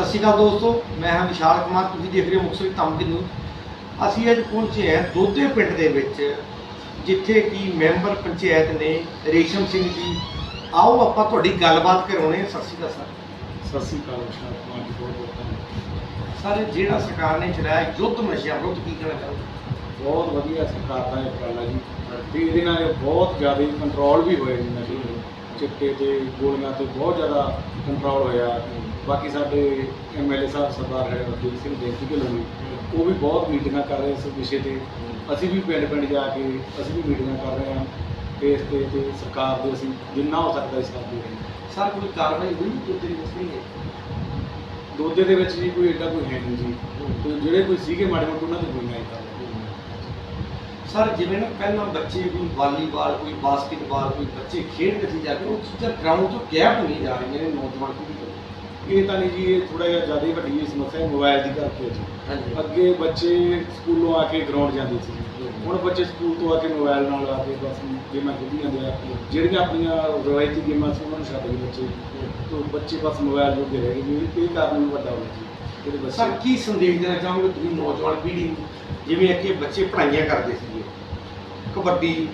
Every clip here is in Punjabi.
ਸਤਿ ਸ਼੍ਰੀ ਅਕਾਲ ਦੋਸਤੋ ਮੈਂ ਹਾਂ ਵਿਸ਼ਾਲ ਕੁਮਾਰ ਤੁਸੀਂ ਦੇਖ ਰਹੇ ਹੋ ਮੁਕਤਸਰ ਧਮਕੀ ਨੂੰ ਅਸੀਂ ਅੱਜ ਪਹੁੰਚੇ ਹਾਂ ਦੋਦੇ ਪਿੰਡ ਦੇ ਵਿੱਚ ਜਿੱਥੇ ਕਿ ਮੈਂਬਰ ਪੰਚਾਇਤ ਨੇ ਰੇਸ਼ਮ ਸਿੰਘ ਜੀ। ਆਓ ਆਪਾਂ ਤੁਹਾਡੀ ਗੱਲਬਾਤ ਕਰਾਉਣੇ। ਸਤਿ ਸ਼੍ਰੀ ਅਕਾਲ ਸਰ। ਸਤਿ ਸ੍ਰੀ ਅਕਾਲ ਵਿਸ਼ਾਲ ਕੁਮਾਰ ਜੀ ਬਹੁਤ ਬਹੁਤ ਧੰਨਵਾਦ। ਸਰ ਜਿਹੜਾ ਸਰਕਾਰ ਨੇ ਚਲਾਇਆ ਯੁੱਧ ਨਸ਼ਿਆਂ ਵਿਰੁੱਧ ਕੀ ਕਹਿਣਾ ਚਾਹੋਗੇ? ਬਹੁਤ ਵਧੀਆ ਸਰਕਾਰ ਦਾ ਇਹ ਉਪਰਾਲਾ ਜੀ। ਤੇ ਇਹਦੇ ਨਾਲ ਬਹੁਤ ਜ਼ਿਆਦਾ ਕੰਟਰੋਲ ਵੀ ਹੋਇਆ ਜੀ। ਨਸ਼ੇ ਚਿੱਟੇ ਤੇ ਗੋਲੀਆਂ ਤੇ ਬਹੁਤ ਜ਼ਿਆਦਾ ਕੰਟਰੋਲ ਹੋਇਆ। ਬਾਕੀ ਸਾਡੇ ਐਮਐਲਏ ਸਾਹਿਬ ਸਰਦਾਰ ਹੈ ਰਜੀਤ ਸਿੰਘ ਦੇਵੀ ਢਿੱਲੋਂ ਉਹ ਵੀ ਬਹੁਤ ਮੀਟਿੰਗਾਂ ਕਰ ਰਹੇ ਇਸ ਵਿਸ਼ੇ ਤੇ। ਅਸੀਂ ਵੀ ਪਿੰਡ ਪਿੰਡ ਜਾ ਕੇ ਅਸੀਂ ਵੀ ਮੀਟਿੰਗਾਂ ਕਰ ਰਹੇ ਹਾਂ। ਤੇ ਇਸ ਤੇ ਤੇ ਸਰਕਾਰ ਦੇ ਅਸੀਂ ਜਿੰਨਾ ਹੋ ਸਕਦਾ ਇਸ ਕਰਦੇ ਰਹੇ ਹਾਂ। ਸਰ ਕੋਈ ਕਾਰਵਾਈ ਹੋਈ ਦੋਦੇ ਦੀ ਮੁਸਲੀ ਹੈ ਦੋਦੇ ਦੇ ਵਿੱਚ ਜੀ ਕੋਈ ਐਡਾ ਕੋਈ ਹੈ ਨਹੀਂ ਜੀ। ਤੇ ਜਿਹੜੇ ਕੋਈ ਸੀਗੇ ਮਾੜੇ ਮੋਟੇ ਉਹਨਾਂ ਦੇ ਕੋਈ ਨਹੀਂ ਕਰ ਸਰ ਜਿਵੇਂ ਨਾ ਪਹਿਲਾਂ ਬੱਚੇ ਕੋਈ ਵਾਲੀਬਾਲ ਕੋਈ ਬਾਸਕਟਬਾਲ ਕੋਈ ਬੱਚੇ ਖੇਡਦੇ ਸੀ ਜਾ ਕੇ ਉਹ ਚੀਜ਼ਾਂ ਗਰਾਊਂਡ ਤੋਂ ਗਾਇਬ ਹੁੰਦੀਆਂ ਜਾ ਰਹੀਆਂ ਨੇ ਨੌਜਵਾਨ ਪੀੜ੍ਹੀ ਤੋਂ। ਇਹ ਤਾਂ ਨਹੀਂ ਜੀ ਇਹ ਥੋੜਾ ਜਿਹਾ ਜ਼ਿਆਦਾ ਹੀ ਵੱਡੀ ਸਮੱਸਿਆ ਹੈ ਮੋਬਾਈਲ ਦੀ ਕਰਕੇ ਜੀ। ਹਾਂਜੀ। ਅੱਗੇ ਬੱਚੇ ਸਕੂਲੋਂ ਆ ਕੇ ਗਰਾਊਂਡ ਜਾਂਦੇ ਸੀ। ਹੁਣ ਬੱਚੇ ਸਕੂਲ ਤੋਂ ਆ ਕੇ ਮੋਬਾਈਲ ਨਾਲ ਆ ਕੇ ਬਸ ਗੇਮਾਂ ਖੇਡੀ ਜਾਂਦੇ ਆ ਜਿਹੜੀਆਂ ਆਪਣੀਆਂ ਰਵਾਇਤੀ ਗੇਮਾਂ ਸੀ ਉਹਨਾਂ ਨੂੰ ਛੱਡ ਕੇ ਬੱਚੇ। ਤੋਂ ਬੱਚੇ ਬਸ ਮੋਬਾਈਲ ਜੋਗੇ ਰਹਿ ਗਏ ਜੀ। ਇਹ ਕਾਰਨ ਵੱਡਾ ਹੋਇਆ ਜੀ। ਜਿਹੜੇ ਸਰ ਬੱਚੇ ਕੀ ਸੰਦੇਸ਼ ਦੇਣਾ ਚਾਹੋਗੇ ਤੁਸੀਂ ਨੌਜਵਾਨ ਪੀੜ੍ਹੀ ਨੂੰ? ਜਿਵੇਂ ਅੱਗੇ ਬੱਚੇ ਪੜ੍ਹਾਈਆਂ ਕਰਦੇ ਸੀਗੇ। Kabaddi,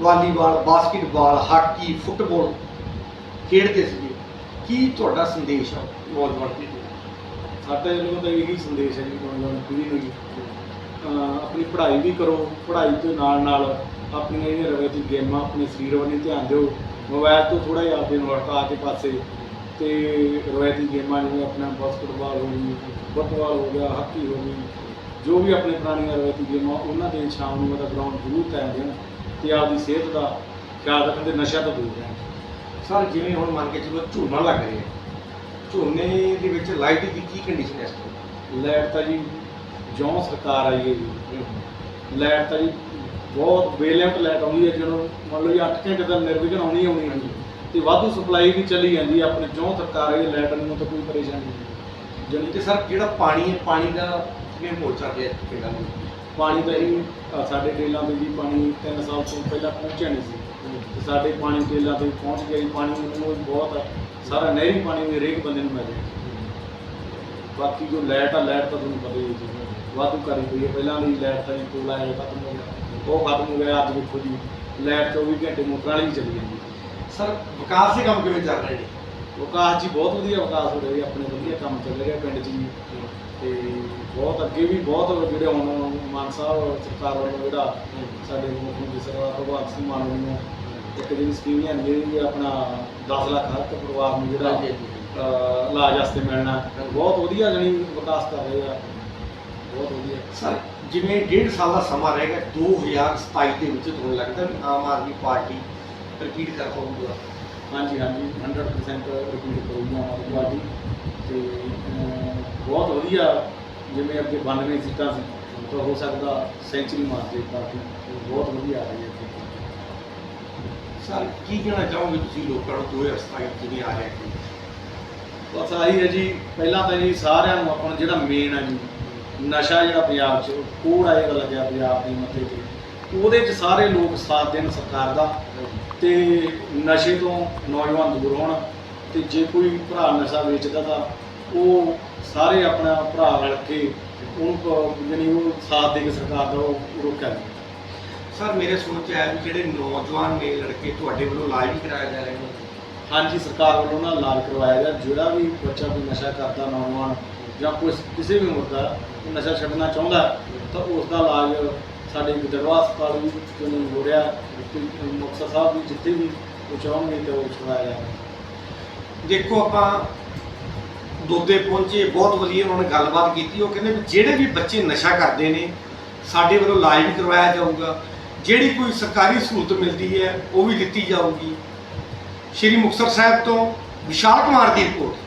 volleyball, basketball, hockey, football ਖੇਡਦੇ ਸੀਗੇ। ਕੀ ਤੁਹਾਡਾ ਸੰਦੇਸ਼ ਆ ਨੌਜਵਾਨ ਪੀੜ੍ਹੀ ਨੂੰ? ਸਾਡਾ ਇਹਨਾਂ ਦਾ ਇਹੀ ਸੰਦੇਸ਼ ਹੈ ਜੀ ਨੌਜਵਾਨ ਪੀੜ੍ਹੀ ਨੂੰ ਜੀ। ਅਹ ਆਪਣੀ ਪੜ੍ਹਾਈ ਵੀ ਕਰੋ, ਪੜ੍ਹਾਈ ਦੇ ਨਾਲ ਨਾਲ ਆਪਣੀਆਂ ਜਿਹੜੀਆਂ ਰਵਾਇਤੀ ਗੇਮਾਂ ਆਪਣੇ ਸਰੀਰ ਵੱਲ ਧਿਆਨ ਦਿਓ। ਮੋਬਾਈਲ ਤੋਂ ਥੋੜਾ ਜਿਹਾ ਆਪਦੇ ਨੂੰ ਹਟਾ ਕੇ ਪਾਸੇ। ਤੇ ਰਵਾਇਤੀ ਗੇਮਾਂ ਜਿਵੇਂ ਆਪਣਾ ਬਾਸਕਟਬਾਲ ਹੋ ਗਈ, ਫੁੱਟਬਾਲ ਹੋ ਗਿਆ, ਹਾਕੀ ਹੋ ਗਈ। ਜੋ ਵੀ ਆਪਣੇ ਪੁਰਾਣੀਆਂ ਰਵਾਇਤੀ ਗੇਮਾਂ ਉਹਨਾਂ ਦੇ ਸ਼ਾਮ ਨੂੰ ਉਹਦਾ ਗਰਾਊਂਡ ਜ਼ਰੂਰ ਟਾਈਮ ਦੇਣ ਤੇ ਆਪਦੀ ਸਿਹਤ ਦਾ ਖਿਆਲ ਰੱਖਣ ਤੇ ਨਸ਼ਾ ਤੋਂ ਦੂਰ ਰਹਿਣ। ਸਰ ਜਿਵੇਂ ਹੁਣ ਮੰਨ ਕੇ ਚਲੋ ਝੋਨਾ ਲੱਗ ਰਿਹਾ ਝੋਨੇ ਦੇ ਵਿੱਚ ਲਾਈਟ ਦੀ ਕੀ ਕੰਡੀਸ਼ਨ ਹੈ ਇਸ ਤੋਂ? ਲਾਈਟ ਤਾਂ ਜੀ ਜਿਉਂ ਸਰਕਾਰ ਆਈ ਹੈ ਜੀ। ਲਾਈਟ ਤਾਂ ਜੀ ਬਹੁਤ ਬੇਲਿਮਟ ਲਾਈਟ ਆਉਂਦੀ ਹੈ ਜਦੋਂ ਮੰਨ ਲਓ ਜੀ 8 ਘੰਟੇ ਦਾ ਨਿਰਵਿਘਨ ਆਉਣੀ ਆਉਣੀ ਹੈ ਜੀ। ਤੇ ਵਾਧੂ ਸਪਲਾਈ ਵੀ ਚੱਲੀ ਜਾਂਦੀ ਹੈ ਆਪਣੇ ਜਿਉਂ ਸਰਕਾਰ ਆਈ ਹੈ ਲਾਈਟ ਨੂੰ ਤਾਂ ਕੋਈ ਪਰੇਸ਼ਾਨੀ ਨਹੀਂ। ਜਾਣੀ ਕਿ ਸਰ ਜਿਹੜਾ ਪਾਣੀ ਹੈ ਪਾਣੀ ਦਾ ਕਿਵੇਂ ਮੋੜ ਚੱਲ ਪਿੰਡਾਂ ਨੂੰ ਪਾਣੀ ਤਾਂ ਜੀ ਅ, ਸਾਡੇ ਟੇਲਾਂ ਤੇ ਜੀ ਪਾਣੀ 3 ਸਾਲ ਤੋਂ ਪਹਿਲਾਂ ਪਹੁੰਚਿਆ ਨਹੀਂ ਸੀ। ਤੇ ਸਾਡੇ ਪਾਣੀ ਟੇਲਾਂ ਤੇ ਪਹੁੰਚ ਗਿਆ ਜੀ ਪਾਣੀ ਨੂੰ ਬਹੁਤ ਆ। ਸਾਰਾ ਨਹਿਰੀ ਪਾਣੀ ਵੀ ਹਰੇਕ ਬੰਦੇ ਨੂੰ ਮਿਲ ਰਿਹਾ ਬਾਕੀ ਜੋ ਲਾਈਟ ਆ ਲਾਈਟ ਤਾਂ ਤੁਹਾਨੂੰ ਪਤਾ ਹੀ ਹੈ ਜੀ ਵਾਧੂ ਕਰੀ ਪਈ ਹੈ। ਪਹਿਲਾਂ ਵੀ ਲਾਈਟ ਤਾਂ ਜੀ ਕੋਲ ਆਇਆ ਖਤਮ ਹੋ ਗਿਆ। ਉਹ ਖਤਮ ਹੋ ਗਿਆ ਅੱਜ ਦੇਖੋ ਜੀ ਲਾਈਟ 24 ਘੰਟੇ ਮੋਟਰਾਂ ਵਾਲੀ ਵੀ ਚੱਲੀ ਜਾਂਦੀ ਸਰ ਵਿਕਾਸ ਦੇ ਕੰਮ ਕਿਵੇਂ ਚੱਲ ਰਹੇ ਨੇ? ਵਿਕਾਸ ਜੀ ਬਹੁਤ ਵਧੀਆ ਵਿਕਾਸ ਹੋ ਰਿਹਾ ਜੀ ਆਪਣੇ ਵਧੀਆ ਕੰਮ ਚੱਲ ਰਿਹਾ ਪਿੰਡ 'ਚ ਜੀ। ਤੇ ਬਹੁਤ ਅੱਗੇ ਵੀ ਬਹੁਤ ਜਿਹੜੇ ਹੁਣ ਮਾਨ ਸਾਹਿਬ ਸਰਕਾਰ ਵੱਲੋਂ ਜਿਹੜਾ ਸਾਡੇ ਮੁੱਖ ਮੰਤਰੀ ਸਰਦਾਰ ਭਗਵੰਤ ਸਿੰਘ ਮਾਨ ਨੂੰ ਇੱਕ ਜਿਹੜੀ ਸਕੀਮ ਲਿਆਂਦੀ ਹੈ ਜੀ ਆਪਣਾ 10 ਲੱਖ ਹਰ ਇੱਕ ਪਰਿਵਾਰ ਨੂੰ ਜਿਹੜਾ ਇਲਾਜ ਵਾਸਤੇ ਮਿਲਣਾ। ਬਹੁਤ ਵਧੀਆ ਜਣੀ ਵਿਕਾਸ ਕਰ ਰਹੇ ਆ। ਬਹੁਤ ਵਧੀਆ। ਸਰ ਜਿਵੇਂ ਡੇਢ ਸਾਲ ਦਾ ਸਮਾਂ ਰਹੇਗਾ 2027 ਦੇ ਵਿੱਚ ਤੁਹਾਨੂੰ ਲੱਗਦਾ ਵੀ ਆਮ ਆਦਮੀ ਪਾਰਟੀ ਰਿਪੀਟ ਕਰ ਪਾਊਗਾ ਹਾਂਜੀ ਹਾਂਜੀ 100% ਰਿਪੀਟ ਕਰੂਗੀ ਆਦਮੀ ਪਾਰਟੀ ਤੇ ਬਹੁਤ ਵਧੀਆ ਜਿਵੇਂ ਅੱਗੇ 92 ਸੀਟਾਂ ਸੀ ਤਾਂ ਹੋ ਸਕਦਾ ਸੈਂਚਰੀ ਮਾਰ ਦੇ ਪਾਰਟੀ ਬਹੁਤ ਵਧੀਆ ਆ ਰਹੀ ਹੈ। ਸਰ ਕੀ ਕਹਿਣਾ ਚਾਹੋਗੇ ਤੁਸੀਂ ਲੋਕਾਂ ਨੂੰ 2027 ਜਿਵੇਂ ਆ ਰਿਹਾ ਹੈ ਬਸ ਆਹੀ ਹੈ ਜੀ ਪਹਿਲਾਂ ਤਾਂ ਜੀ ਸਾਰਿਆਂ ਨੂੰ ਆਪਾਂ ਨੂੰ ਜਿਹੜਾ ਮੇਨ ਹੈ ਜੀ ਨਸ਼ਾ ਜਿਹੜਾ ਪੰਜਾਬ 'ਚ ਕੋੜ ਆ ਜਿਹੜਾ ਲੱਗਿਆ ਪੰਜਾਬ ਦੇ ਮੱਥੇ ਤੇ। ਉਹਦੇ 'ਚ ਸਾਰੇ ਲੋਕ ਸਾਥ ਦੇਣ ਸਰਕਾਰ ਦਾ। ਤੇ ਨਸ਼ੇ ਤੋਂ ਨੌਜਵਾਨ ਦੂਰ ਹੋਣ ਤੇ ਜੇ ਕੋਈ ਭਰਾ ਨਸ਼ਾ ਵੇਚਦਾ ਤਾਂ ਉਹ ਸਾਰੇ ਆਪਣਾ ਭਰਾ ਰਲ ਕੇ ਉਹਨੂੰ ਜਾਣੀ ਉਹ ਸਾਥ ਦੇ ਕੇ ਸਰਕਾਰ ਦਾ ਉਹ ਰੋਕਿਆ ਸਰ ਮੇਰੇ ਸੁਣ ਚ ਆਇਆ ਵੀ ਜਿਹੜੇ ਨੌਜਵਾਨ ਨੇ ਲੜਕੇ ਤੁਹਾਡੇ ਵੱਲੋਂ ਇਲਾਜ ਵੀ ਕਰਾਇਆ ਜਾ ਰਿਹਾ ਹੈ। ਹਾਂਜੀ ਸਰਕਾਰ ਵੱਲੋਂ ਨਾ ਇਲਾਜ ਕਰਵਾਇਆ ਗਿਆ। ਜਿਹੜਾ ਵੀ ਬੱਚਾ ਕੋਈ ਨਸ਼ਾ ਕਰਦਾ ਨੌਜਵਾਨ ਜਾਂ ਕੋਈ ਕਿਸੇ ਵੀ ਉਮਰ ਦਾ ਨਸ਼ਾ ਛੱਡਣਾ ਚਾਹੁੰਦਾ ਤਾਂ ਉਸ ਦਾ ਇਲਾਜ ਸਾਡੇ ਗਿੱਦੜਵਾ ਹਸਪਤਾਲ ਵੀ ਜਿਹਨੂੰ ਹੋ ਰਿਹਾ ਮੁਕਤਸਰ ਸਾਹਿਬ ਵੀ ਜਿੱਥੇ ਵੀ ਉਹ ਚਾਹੁੰਗੇ ਤਾਂ ਉਹ ਛੁਡਾਇਆ ਜਾਵੇ ਦੇਖੋ, ਆਪਾਂ ਦੋਦੇ ਪਹੁੰਚੇ, ਬਹੁਤ ਵਧੀਆ ਉਹਨਾਂ ਨੇ ਗੱਲਬਾਤ ਕੀਤੀ। ਉਹ ਕਹਿੰਦੇ ਵੀ ਜਿਹੜੇ ਵੀ ਬੱਚੇ ਨਸ਼ਾ ਕਰਦੇ ਨੇ, ਸਾਡੇ ਵੱਲੋਂ ਇਲਾਜ ਵੀ ਕਰਵਾਇਆ ਜਾਊਗਾ। ਜਿਹੜੀ ਕੋਈ ਸਰਕਾਰੀ ਸਹੂਲਤ ਮਿਲਦੀ ਹੈ, ਉਹ ਵੀ ਦਿੱਤੀ ਜਾਊਗੀ। ਸ਼੍ਰੀ ਮੁਕਤਸਰ ਸਾਹਿਬ ਤੋਂ ਵਿਸ਼ਾਲ ਕੁਮਾਰ ਦੀ ਰਿਪੋਰਟ।